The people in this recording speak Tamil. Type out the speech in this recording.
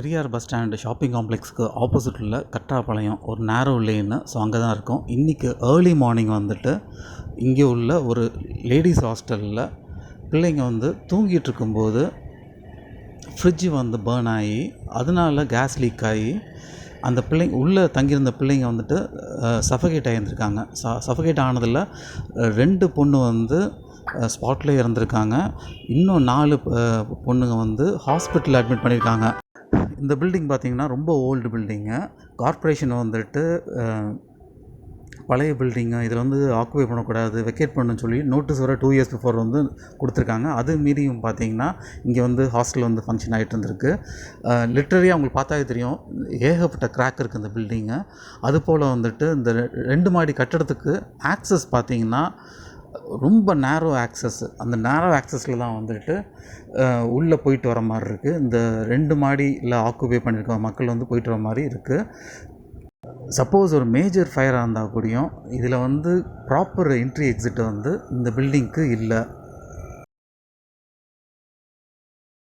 பெரியார் பஸ் ஸ்டாண்டு ஷாப்பிங் காம்ப்ளெக்ஸ்க்கு ஆப்போசிட்டில் கட்டாப்பாளையம் ஒரு நேரோ லேனு ஸோ அங்கே தான் இருக்கும். இன்றைக்கி ஏர்லி மார்னிங் வந்துட்டு இங்கே உள்ள ஒரு லேடிஸ் ஹாஸ்டலில் பிள்ளைங்க வந்து தூங்கிட்டு இருக்கும்போது ஃப்ரிட்ஜு வந்து பேர்ன் ஆகி அதனால கேஸ் லீக் ஆகி அந்த பிள்ளைங்க உள்ளே தங்கியிருந்த பிள்ளைங்க வந்துட்டு சஃபகேட் ஆகியிருந்திருக்காங்க ச சஃபகேட் ஆனதில் ரெண்டு பொண்ணு வந்து ஸ்பாட்லேயே இறந்துருக்காங்க. இன்னும் நாலு பொண்ணுங்க வந்து ஹாஸ்பிட்டலில் அட்மிட் பண்ணியிருக்காங்க. இந்த பில்டிங் பார்த்திங்கன்னா ரொம்ப ஓல்டு பில்டிங்கு கார்ப்பரேஷன் வந்துட்டு பழைய பில்டிங்கு இதில் வந்து ஆக்குபை பண்ணக்கூடாது வெக்கேட் பண்ணுன்னு சொல்லி நோட்டீஸ் வர டூ இயர்ஸ் பிஃபோர் வந்து கொடுத்துருக்காங்க. அது மீறியும் பார்த்தீங்கன்னா இங்கே வந்து ஹாஸ்டல் வந்து ஃபங்க்ஷன் ஆகிட்டு இருந்திருக்கு. லிட்ரரியாக அவங்களுக்கு பார்த்தாவே தெரியும். ஏகப்பட்ட கிராக் இருக்குது இந்த பில்டிங்கு அதுபோல் வந்துட்டு இந்த ரெ- ரெண்டு மாடி கட்டடத்துக்கு ஆக்சஸ் பார்த்திங்கன்னா ரொம்ப நேரோ ஆக்சஸ் அந்த நேரோ ஆக்சஸில் தான் வந்துட்டு உள்ளே போயிட்டு வர மாதிரி இருக்குது இந்த ரெண்டு மாடியில் ஆக்குபை பண்ணியிருக்க மக்கள் வந்து போயிட்டு வர மாதிரி இருக்குது சப்போஸ் ஒரு மேஜர் ஃபயராக இருந்தால் கூடயும் இதில் வந்து ப்ராப்பர் என்ட்ரி எக்ஸிட் வந்து இந்த பில்டிங்க்கு இல்லை.